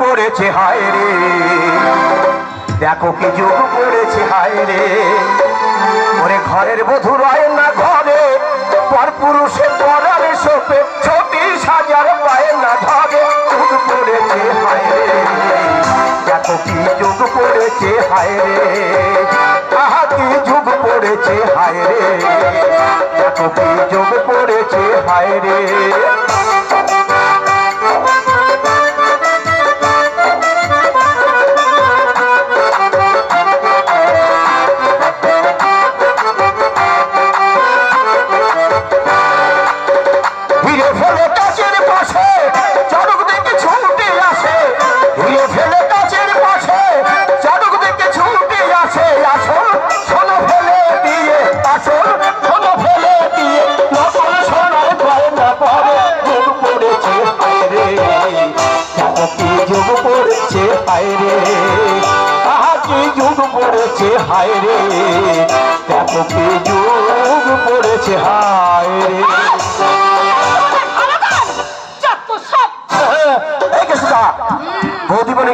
পড়েছে হায় রে। দেখো কি যুগ পড়েছে হায় রে। ওরে ঘরের বধূ রয় না ঘরে, পর পুরুষে পরার সোপে ছত্রিশ হাজার পায় না ধরে। যুগ পড়েছে হায় রে। দেখো কি যুগ পড়েছে হায় রে। আহা, কি যুগ পড়েছে হায় রে। দেখো কি যুগ পড়েছে হায় রে। ঘিরে ফেলে কাছের পাশে চড়ক দেখে ছুটে আসে। ঘিরে ফেলে কাছের পাশে চড়ক দেখে ছুটে আসে। আসল সোনা ফেলে দিয়ে, আসল সোনা ফেলে দিয়ে নকল সোনার গয়না পরে যুগ পড়েছে রে দেখো কি যুগ পড়েছে রে আহা কি যুগ পড়েছে হায় রে দেখো কি যুগ পড়েছে হায় বৌদি বলে